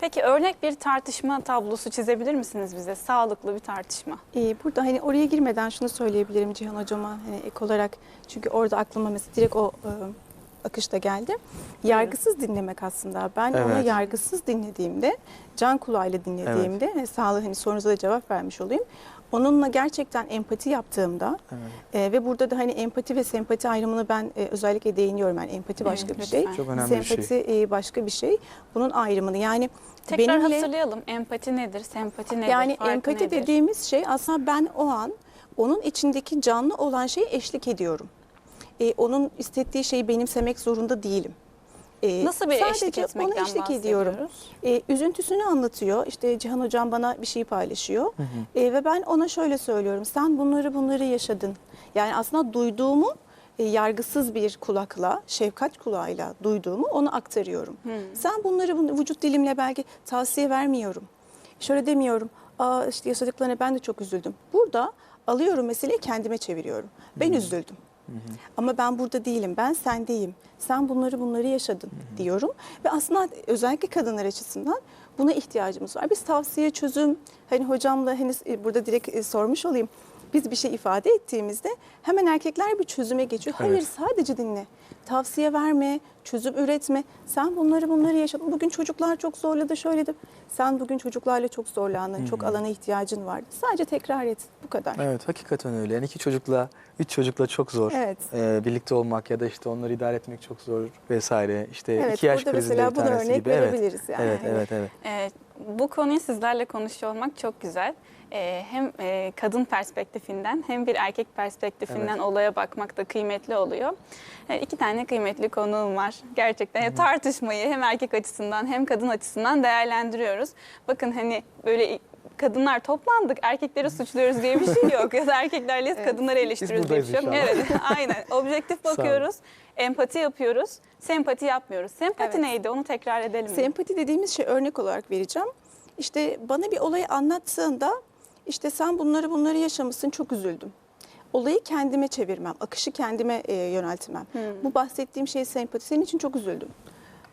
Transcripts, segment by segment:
Peki örnek bir tartışma tablosu çizebilir misiniz bize? Sağlıklı bir tartışma. Ee, burada hani oraya girmeden şunu söyleyebilirim Cihan Hocama hani ek olarak. Çünkü orada aklıma mesela direkt o e, akışta geldi. Yargısız dinlemek aslında. Ben ona Evet. yargısız dinlediğimde, can kulağıyla dinlediğimde, evet. sağlığı hani sorunuza da cevap vermiş olayım. Onunla gerçekten empati yaptığımda Evet. e, ve burada da hani empati ve sempati ayrımını ben e, özellikle değiniyorum. Yani empati başka Evet, bir şey. Çok önemli bir şey. sempati e, başka bir şey. Bunun ayrımını yani Tekrar benimle hatırlayalım. Empati nedir? Sempati nedir? yani Farkı empati nedir? dediğimiz şey aslında ben o an onun içindeki canlı olan şeye eşlik ediyorum. E, onun istettiği şeyi benimsemek zorunda değilim. E, Nasıl bir eşlik sadece etmekten ona eşlik ediyorum. E, üzüntüsünü anlatıyor. İşte Cihan Hocam bana bir şey paylaşıyor. E, ve ben ona şöyle söylüyorum. Sen bunları bunları yaşadın. Yani aslında duyduğumu e, yargısız bir kulakla, şefkat kulağıyla duyduğumu ona aktarıyorum. Sen bunları bunu, vücut dilimle belki tavsiye vermiyorum. Şöyle demiyorum. Aa işte yaşadıklarına ben de çok üzüldüm. Burada alıyorum meseleyi kendime çeviriyorum. Ben üzüldüm. Ama ben burada değilim, ben sendeyim. Sen bunları bunları yaşadın diyorum. Ve aslında özellikle kadınlar açısından buna ihtiyacımız var. Biz tavsiye, çözüm, hani hocamla henüz e, burada direkt e, sormuş olayım. Biz bir şey ifade ettiğimizde hemen erkekler bir çözüme geçiyor. Hayır Evet. sadece dinle. Tavsiye verme, çözüm üretme. Sen bunları bunları yaşadın. Bugün çocuklar çok zorladı, şöyle de. Sen bugün çocuklarla çok zorlandın, çok alana ihtiyacın vardı. Sadece tekrar et, bu kadar. Evet hakikaten öyle. Yani iki çocukla, üç çocukla çok zor. Evet. Ee, birlikte olmak ya da işte onları idare etmek çok zor vesaire. İşte Evet, iki yaş mesela bir tanesi örnek gibi. Evet. verebiliriz yani. Evet, Hani- evet, evet. Ee, bu konuyu sizlerle konuşuyor olmak çok güzel. Ee, hem e, kadın perspektifinden hem bir erkek perspektifinden Evet. olaya bakmak da kıymetli oluyor. Ee, iki tane kıymetli konuğum var. Gerçekten tartışmayı hem erkek açısından hem kadın açısından değerlendiriyoruz. Bakın hani böyle kadınlar toplandık, erkekleri suçluyoruz diye bir şey yok. Ya da erkeklerle Evet. kadınları eleştiriyoruz diye bir şey yok. Evet, aynen. Objektif bakıyoruz, empati yapıyoruz, sempati yapmıyoruz. Sempati Evet. neydi? Onu tekrar edelim mi? Sempati dediğimiz şey örnek olarak vereceğim. İşte bana bir olayı anlattığında işte sen bunları bunları yaşamışsın çok üzüldüm. Olayı kendime çevirmem, akışı kendime e, yöneltmem. Bu bahsettiğim şey sempati. Senin için çok üzüldüm.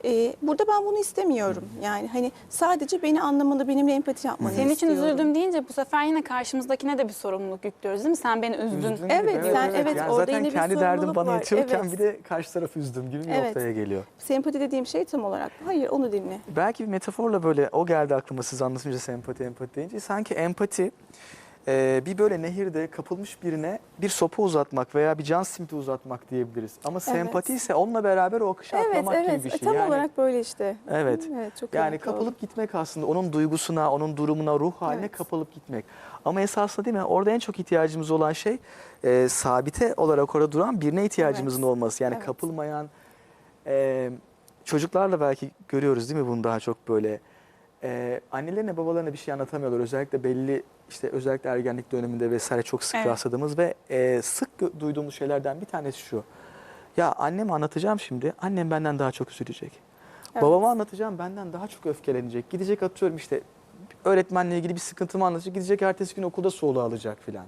E, burada ben bunu istemiyorum. Yani hani sadece beni anlamanı, benimle empati yapmanı Senin için istiyorum. üzüldüm deyince bu sefer yine karşımızdakine de bir sorumluluk yüklüyoruz değil mi? Sen beni üzdün. Üzdün Evet, gibi. sen- evet, Yani orada zaten yine bir kendi derdim sorumluluk bana var. yetiyorken Evet. bir de karşı tarafı üzdüm gibi bir Evet. noktaya geliyor. Sempati dediğim şey tam olarak. Hayır onu dinle. Belki bir metaforla böyle o geldi aklıma siz anlatınca sempati empati deyince. Sanki empati e, bir böyle nehirde kapılmış birine bir sopa uzatmak veya bir can simidi uzatmak diyebiliriz. Ama sempati ise onunla beraber o akışa Evet, atlamak evet. gibi bir şey. Tam Yani- olarak böyle işte. Evet. Evet, çok Yani kıymetli oldu. kapılıp gitmek aslında onun duygusuna, onun durumuna, ruh haline Evet. kapılıp gitmek. Ama esasında değil mi? Orada en çok ihtiyacımız olan şey e, sabite olarak orada duran birine ihtiyacımızın Evet. olması. Yani Evet. kapılmayan e, çocuklarla belki görüyoruz değil mi bunu daha çok böyle. E, annelerine babalarına bir şey anlatamıyorlar. Özellikle belli işte özellikle ergenlik döneminde vesaire çok sık Evet. rastladığımız ve e, sık gö- duyduğumuz şeylerden bir tanesi şu. Ya anneme anlatacağım şimdi. Annem benden daha çok üzülecek. Evet. Babama anlatacağım benden daha çok öfkelenecek. Gidecek atıyorum işte öğretmenle ilgili bir sıkıntımı anlatacak. Gidecek ertesi gün okulda soluğu alacak filan.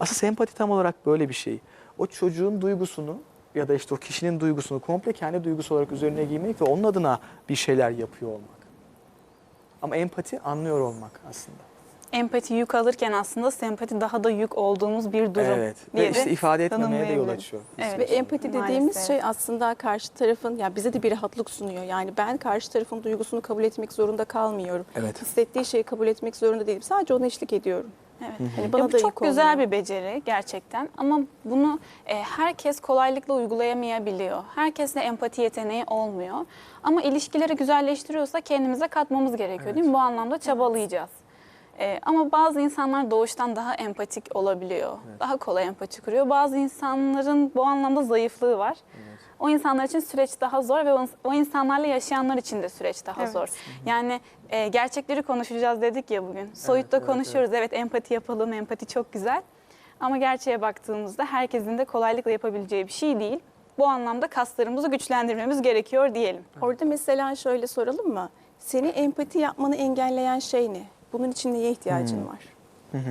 Aslında sempati tam olarak böyle bir şey. O çocuğun duygusunu ya da işte o kişinin duygusunu komple kendi duygusu olarak üzerine giymek ve onun adına bir şeyler yapıyor olmak. Ama empati anlıyor olmak aslında. Empati yük alırken aslında sempati daha da yük olduğumuz bir durum evet. diye Ve işte de ifade etmemeye de yol açıyor. Evet. Ve empati dediğimiz Maalesef. şey aslında karşı tarafın ya bize de bir rahatlık sunuyor. Yani ben karşı tarafın duygusunu kabul etmek zorunda kalmıyorum. Evet. Hissettiği şeyi kabul etmek zorunda değilim. Sadece ona eşlik ediyorum. Evet. Hani bana Ya bu da çok güzel olmuyor. bir beceri gerçekten ama bunu e, herkes kolaylıkla uygulayamayabiliyor. Herkesle empati yeteneği olmuyor. Ama ilişkileri güzelleştiriyorsa kendimize katmamız gerekiyor değil mi? Bu anlamda çabalayacağız. E, ama bazı insanlar doğuştan daha empatik olabiliyor. Daha kolay empati kuruyor. Bazı insanların bu anlamda zayıflığı var. O insanlar için süreç daha zor ve o- insanlarla yaşayanlar için de süreç daha Evet. zor. Yani e, gerçekleri konuşacağız dedik ya bugün. Soyutta evet, konuşuyoruz. Evet. empati yapalım. Empati çok güzel. Ama gerçeğe baktığımızda herkesin de kolaylıkla yapabileceği bir şey değil. Bu anlamda kaslarımızı güçlendirmemiz gerekiyor diyelim. Orada mesela şöyle soralım mı? Seni empati yapmanı engelleyen şey ne? Bunun için neye ihtiyacın Hmm. var?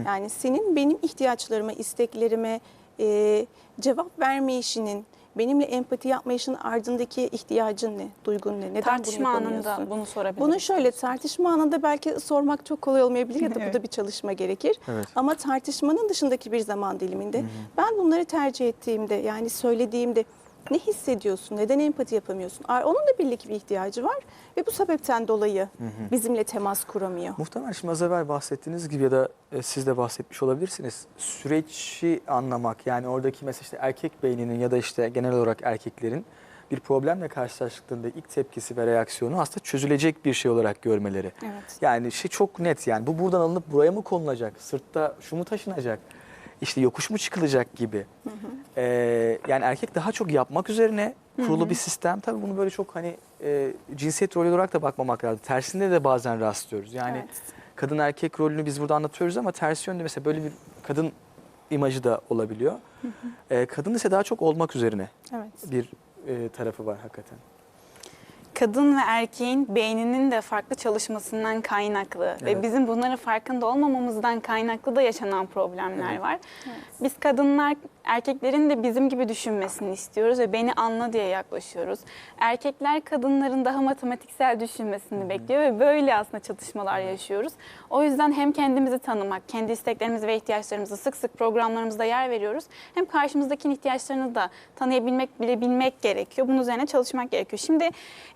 Yani senin benim ihtiyaçlarıma, isteklerime e, cevap verme işinin benimle empati yapma işin ardındaki ihtiyacın ne, duygun ne, neden Tartışma bunu anında bunu sorabiliriz. Bunu şöyle tartışma anında belki sormak çok kolay olmayabilir ya da Evet. burada bir çalışma gerekir. Evet. Ama tartışmanın dışındaki bir zaman diliminde ben bunları tercih ettiğimde yani söylediğimde ne hissediyorsun? Neden empati yapamıyorsun? Onun da belli ki bir ihtiyacı var ve bu sebepten dolayı bizimle temas kuramıyor. Muhtemelen şimdi az evvel bahsettiğiniz gibi ya da e, siz de bahsetmiş olabilirsiniz. Süreci anlamak yani oradaki mesela işte erkek beyninin ya da işte genel olarak erkeklerin bir problemle karşılaştıklarında ilk tepkisi ve reaksiyonu aslında çözülecek bir şey olarak görmeleri. Evet. Yani şey çok net yani bu buradan alınıp buraya mı konulacak? Sırtta şu mu taşınacak? İşte yokuş mu çıkılacak gibi. Ee, yani erkek daha çok yapmak üzerine kurulu bir sistem. Tabii bunu böyle çok hani e, cinsiyet rolü olarak da bakmamak lazım. Tersinde de bazen rastlıyoruz. Yani Evet. kadın erkek rolünü biz burada anlatıyoruz ama tersi yönde mesela böyle bir kadın imajı da olabiliyor. Ee, kadın ise daha çok olmak üzerine Evet. bir e, tarafı var hakikaten. Kadın ve erkeğin beyninin de farklı çalışmasından kaynaklı ve Evet. bizim bunların farkında olmamamızdan kaynaklı da yaşanan problemler Evet. var. Biz kadınlar erkeklerin de bizim gibi düşünmesini istiyoruz ve beni anla diye yaklaşıyoruz. Erkekler kadınların daha matematiksel düşünmesini bekliyor ve böyle aslında çatışmalar yaşıyoruz. O yüzden hem kendimizi tanımak, kendi isteklerimizi ve ihtiyaçlarımızı sık sık programlarımızda yer veriyoruz. Hem karşımızdakinin ihtiyaçlarını da tanıyabilmek, bilebilmek gerekiyor. Bunun üzerine çalışmak gerekiyor. Şimdi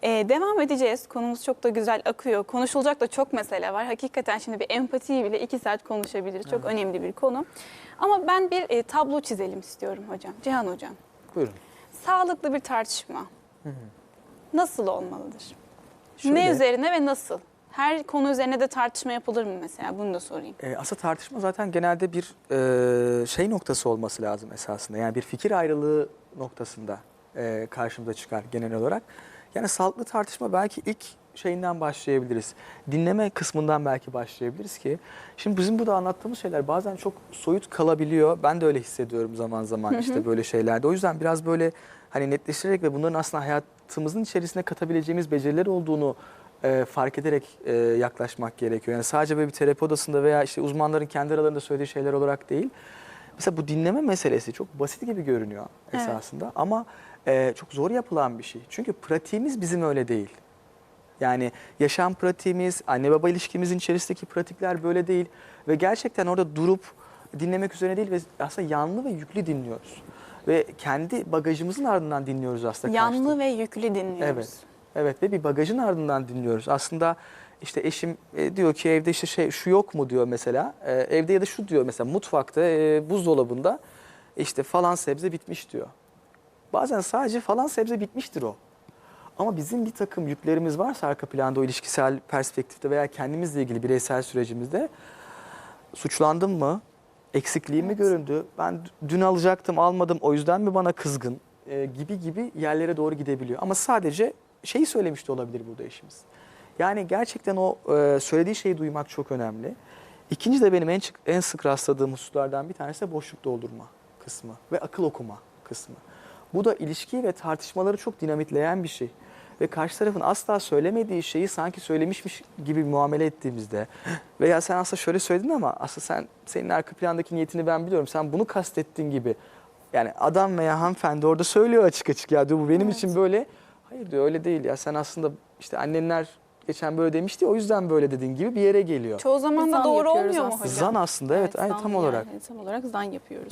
e, devam edeceğiz. Konumuz çok da güzel akıyor. Konuşulacak da çok mesele var. Hakikaten şimdi bir empatiyi bile iki saat konuşabiliriz. Çok önemli bir konu. Ama ben bir e, tablo çizelim istiyorum hocam. Cihan hocam. Buyurun. Sağlıklı bir tartışma nasıl olmalıdır? Ne Şöyle- üzerine ve nasıl? Her konu üzerine de tartışma yapılır mı mesela? Bunu da sorayım. E, aslında tartışma zaten genelde bir e, şey noktası olması lazım esasında. Yani bir fikir ayrılığı noktasında e, karşımıza çıkar genel olarak. Yani sağlıklı tartışma belki ilk şeyinden başlayabiliriz. Dinleme kısmından belki başlayabiliriz ki. Şimdi bizim burada anlattığımız şeyler bazen çok soyut kalabiliyor. Ben de öyle hissediyorum zaman zaman işte böyle şeylerde. O yüzden biraz böyle hani netleştirerek ve bunların aslında hayatımızın içerisine katabileceğimiz beceriler olduğunu e, fark ederek e, yaklaşmak gerekiyor. Yani sadece böyle bir terapi odasında veya işte uzmanların kendi aralarında söylediği şeyler olarak değil. Mesela bu dinleme meselesi çok basit gibi görünüyor Evet. esasında ama e, çok zor yapılan bir şey. Çünkü pratiğimiz bizim öyle değil. Yani yaşam pratiğimiz, anne baba ilişkimizin içerisindeki pratikler böyle değil. Ve gerçekten orada durup dinlemek üzerine değil ve aslında yanlı ve yüklü dinliyoruz. Ve kendi bagajımızın ardından dinliyoruz aslında. Yanlı ve yüklü dinliyoruz. Evet. Evet ve bir bagajın ardından dinliyoruz. Aslında işte eşim e, diyor ki evde işte şey şu yok mu diyor mesela. E, evde ya da şu diyor mesela mutfakta e, buzdolabında işte falan sebze bitmiş diyor. Bazen sadece falan sebze bitmiştir o. Ama bizim bir takım yüklerimiz varsa arka planda o ilişkisel perspektifte veya kendimizle ilgili bireysel sürecimizde suçlandım mı? Eksikliğim mi göründü? Ben dün alacaktım almadım o yüzden mi bana kızgın? E, gibi gibi yerlere doğru gidebiliyor. Ama sadece şeyi söylemiş de olabilir burada eşimiz. Yani gerçekten o e, söylediği şeyi duymak çok önemli. İkinci de benim en, en sık rastladığım hususlardan bir tanesi de boşluk doldurma kısmı ve akıl okuma kısmı. Bu da ilişkiyi ve tartışmaları çok dinamitleyen bir şey. Ve karşı tarafın asla söylemediği şeyi sanki söylemişmiş gibi muamele ettiğimizde veya sen aslında şöyle söyledin ama aslında sen senin arka plandaki niyetini ben biliyorum. Sen bunu kastettin gibi. Yani adam veya hanımefendi orada söylüyor açık açık ya diyor bu benim için böyle. Hayır diyor öyle değil ya sen aslında işte annenler geçen böyle demişti o yüzden böyle dedin gibi bir yere geliyor. Çoğu zaman da doğru olmuyor mu hocam? Zan aslında evet, ay, zan tam yani, olarak. tam olarak zan yapıyoruz.